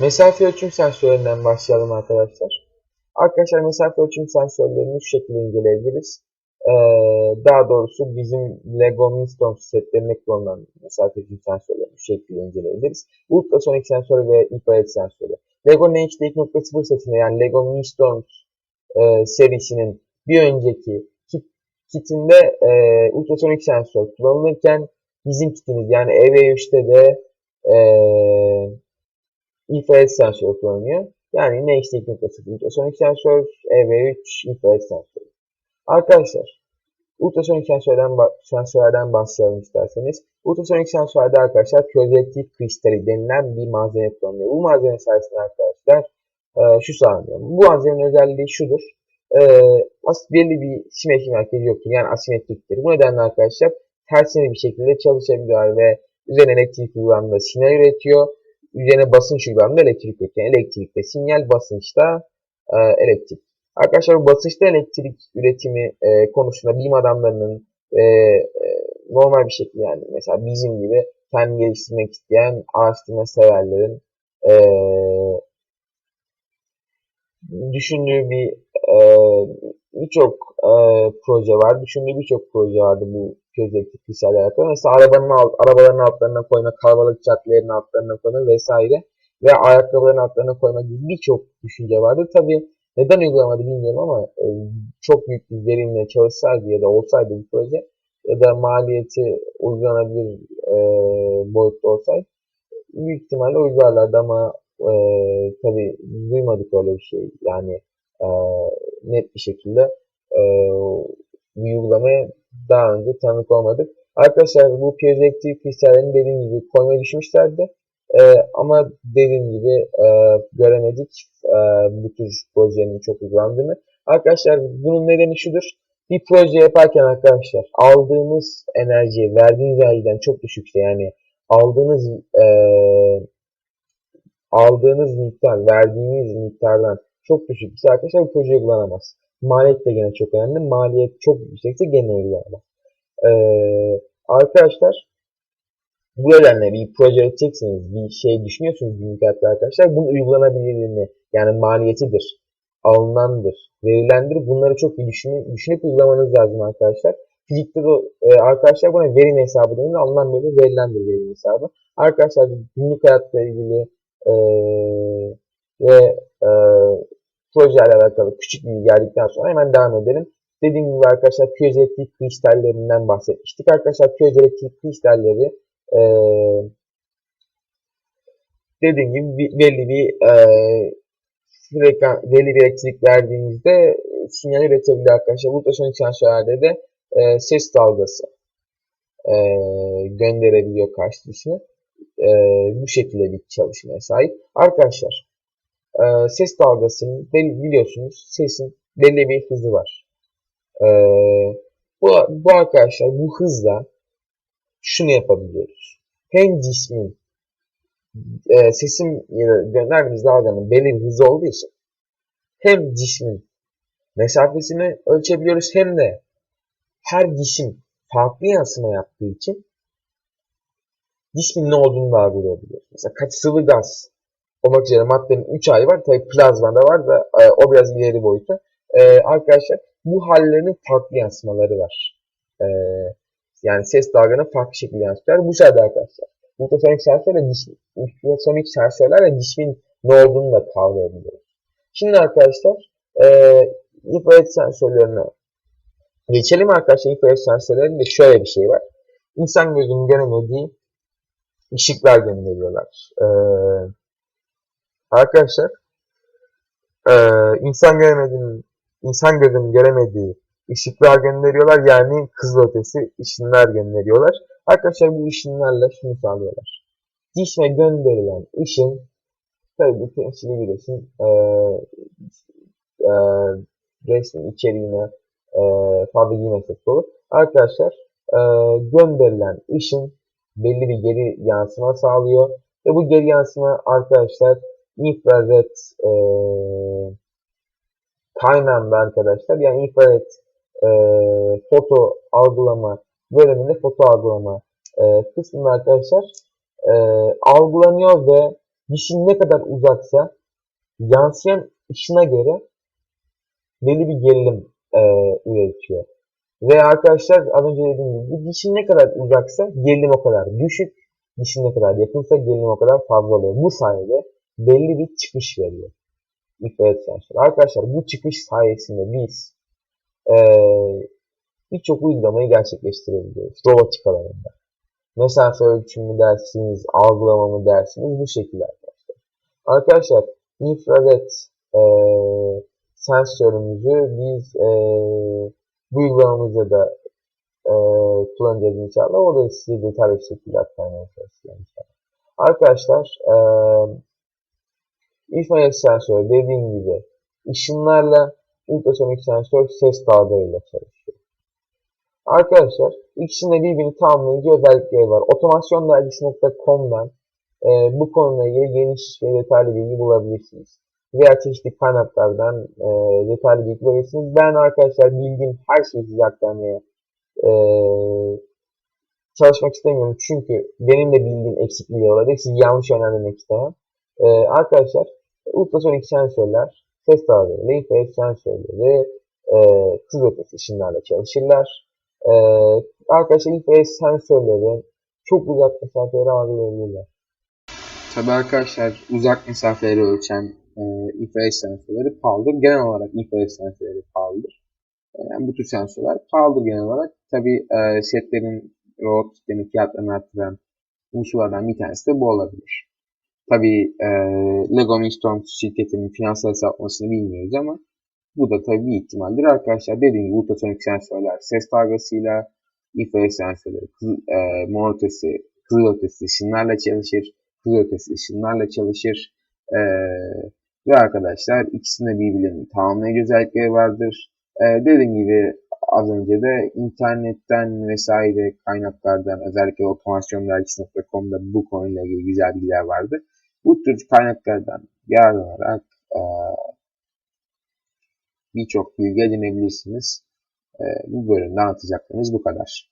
Mesafe ölçüm sensörlerinden başlayalım arkadaşlar. Arkadaşlar mesafe ölçüm sensörlerini şu şekilde inceleyebiliriz. Ee, daha doğrusu bizim Lego Mindstorm setlerinde kullanılan mesafe ölçüm sensörlerini şu şekilde inceleyebiliriz. Ultrasonik sensör ve infrared sensörü. Lego NHD 2.0 setinde yani Lego Mindstorm e, serisinin bir önceki kit, kitinde e, ultrasonik sensör kullanılırken bizim kitimiz yani EV3'te de e, infrared sensör kullanılıyor. Yani NXT 2.0 ultrasonik sensör, EV3 infrared sensör. Arkadaşlar ultrasonik sensörden, sensörlerden bahsedelim isterseniz. Ultrasonik sensörde arkadaşlar piezoelektrik kristali denilen bir malzeme kullanılıyor. Bu malzeme sayesinde arkadaşlar e, şu sağlanıyor. Bu malzemenin özelliği şudur. E, as belli bir simetri merkezi yoktur. Yani asimetriktir. Bu nedenle arkadaşlar tersine bir şekilde çalışabiliyor ve üzerine elektrik uygulandığında sinyal üretiyor. Üzerine basınç uygulandığında elektrik. Yani elektrikte sinyal, basınçta e, elektrik. Arkadaşlar bu basınçta elektrik üretimi e, konusunda bilim adamlarının e, e, normal bir şekilde yani mesela bizim gibi kendi geliştirmek isteyen araştırma severlerin e, düşündüğü bir e, birçok e, proje var. Düşündüğü birçok proje vardı bu piezoelektrik kristallerle alakalı. Mesela arabanın alt, arabaların altlarına koyma, kalabalık caddelerin altlarına koyma vesaire ve ayakkabıların altlarına koyma gibi birçok düşünce vardı. Tabi neden uygulamadı bilmiyorum ama e, çok büyük bir verimle çalışsaydı ya da olsaydı bu proje ya da maliyeti uygulanabilir e, boyutta olsaydı büyük ihtimalle uygularlardı ama e, tabi duymadık öyle bir şey. Yani e, net bir şekilde e, uygulamaya daha önce tanık olmadık. Arkadaşlar bu piezoelektrik kristallerini dediğim gibi koymayı düşünmüşlerdi. E, ama dediğim gibi e, göremedik e, bu tür projelerin çok uygulandığını. Arkadaşlar bunun nedeni şudur. Bir proje yaparken arkadaşlar aldığınız enerji verdiğiniz enerjiden çok düşükse yani aldığınız e, aldığınız miktar verdiğiniz miktardan çok düşükse arkadaşlar bu proje uygulanamaz. Maliyet de gene çok önemli. Maliyet çok yüksekse gene uygulanamaz. E, arkadaşlar bu nedenle bir proje edeceksiniz, bir şey düşünüyorsunuz günlük arkadaşlar. Bunun uygulanabilirliğini yani maliyetidir, alınandır, verilendir. Bunları çok iyi düşünüp, düşünüp uygulamanız lazım arkadaşlar. Fizikte de e, arkadaşlar buna verim hesabı denir. Alınan böyle verilendir verim hesabı. Arkadaşlar günlük hayatla ilgili e, ve projelerle alakalı küçük bir geldikten sonra hemen devam edelim. Dediğim gibi arkadaşlar piezoelektrik kristallerinden bahsetmiştik. Arkadaşlar piezoelektrik kristalleri e, dediğim gibi belli bir e, frekans, belli bir elektrik verdiğinizde sinyal üretebilir arkadaşlar. Ultrasonik sensörlerde de e, ses dalgası e, gönderebiliyor karşı. E, bu şekilde bir çalışmaya sahip. Arkadaşlar e, ses dalgasının biliyorsunuz sesin belli bir hızı var. E, bu, bu arkadaşlar bu hızla şunu yapabiliyoruz. Hem cismin e, sesim gönderdiğimiz dalganın belli bir hızı olduğu için hem cismin mesafesini ölçebiliyoruz hem de her cisim farklı yansıma yaptığı için cismin ne olduğunu da algılayabiliyoruz. Mesela kaç sıvı gaz olmak üzere maddenin 3 ayı var. Tabi plazma da var da e, o biraz ileri boyutu. E, arkadaşlar bu hallerinin farklı yansımaları var. E, yani ses dalganın farklı şekilde yansıtıyor. Bu sayede arkadaşlar. Ultrasonik sensörle diş, ultrasonik sensörlerle cismin ne olduğunu da kavrayabiliyoruz. Şimdi arkadaşlar e, infrared sensörlerine geçelim arkadaşlar. Infrared sensörlerinde şöyle bir şey var. İnsan gözünün göremediği ışıklar gönderiyorlar. E, arkadaşlar e, insan göremediğin insan gözünün göremediği ışıklar gönderiyorlar. Yani kızılötesi ışınlar gönderiyorlar. Arkadaşlar bu ışınlarla şunu sağlıyorlar. Dişe gönderilen ışın tabi bu temsili bir resim e, resmin içeriğine e, fazla giymesek olur. Arkadaşlar e, gönderilen ışın belli bir geri yansıma sağlıyor. Ve bu geri yansıma arkadaşlar infrared e, kaynağında arkadaşlar yani infrared e, foto algılama bölümünde foto algılama e, kısmında arkadaşlar e, algılanıyor ve dişin ne kadar uzaksa yansıyan ışına göre belli bir gerilim e, üretiyor. Ve arkadaşlar az önce dediğim gibi dişin ne kadar uzaksa gerilim o kadar düşük, dişin ne kadar yakınsa gerilim o kadar fazla oluyor. Bu sayede belli bir çıkış veriyor. infrared sensör. Arkadaşlar bu çıkış sayesinde biz e, birçok uygulamayı gerçekleştirebiliyoruz robotik alanında. Mesafe ölçümü dersiniz, algılama mı dersiniz bu şekilde arkadaşlar. Arkadaşlar infrared e, sensörümüzü biz e, bu uygulamamızda da e, kullanacağız inşallah. O da size detaylı şekilde aktarmaya çalışacağım inşallah. Arkadaşlar e, infrared sensör dediğim gibi ışınlarla ultrasonik sensör ses dalgalarıyla çalışıyor. Arkadaşlar ikisinde birbirini tamamlayıcı özellikleri var. Otomasyondergisi.com'dan e, bu konuyla ilgili geniş ve detaylı bilgi bulabilirsiniz. Veya çeşitli kaynaklardan e, detaylı bilgi bulabilirsiniz. Ben arkadaşlar bildiğim her şeyi size aktarmaya e, çalışmak istemiyorum. Çünkü benim de bildiğim eksikliği olabilir. Sizi yanlış yönlendirmek istemem. E, arkadaşlar ultrasonik sensörler, ses dalgaları, infrared sensörleri, e, kızılötesi ışınlarla çalışırlar. E, arkadaşlar infrared sensörleri çok uzak mesafeleri algılayabilirler. Tabii arkadaşlar uzak mesafeleri ölçen e, infrared sensörleri pahalıdır. Genel olarak infrared sensörleri pahalıdır. E, Yani bu tür sensörler pahalıdır genel olarak. Tabii e, setlerin, robot setlerin fiyatlarını arttıran unsurlardan bir tanesi de bu olabilir. Tabii e, Lego Mindstorm şirketinin finansal hesaplasını bilmiyoruz ama bu da tabii bir ihtimaldir arkadaşlar. Dediğim gibi ultrasonik sensörler ses dalgasıyla, infrared sensörleri, kız, e, mor ötesi, kızıl ötesi ışınlarla çalışır, kızıl ötesi ışınlarla çalışır. E, ve arkadaşlar ikisinde birbirlerini tamamlayıcı özellikleri vardır. E, dediğim gibi az önce de internetten vesaire kaynaklardan özellikle otomasyondergisi.com'da bu konuyla ilgili güzel bilgiler vardı. Bu tür kaynaklardan yararlanarak e, birçok bilgi edinebilirsiniz. E, bu bölümde anlatacaklarımız bu kadar.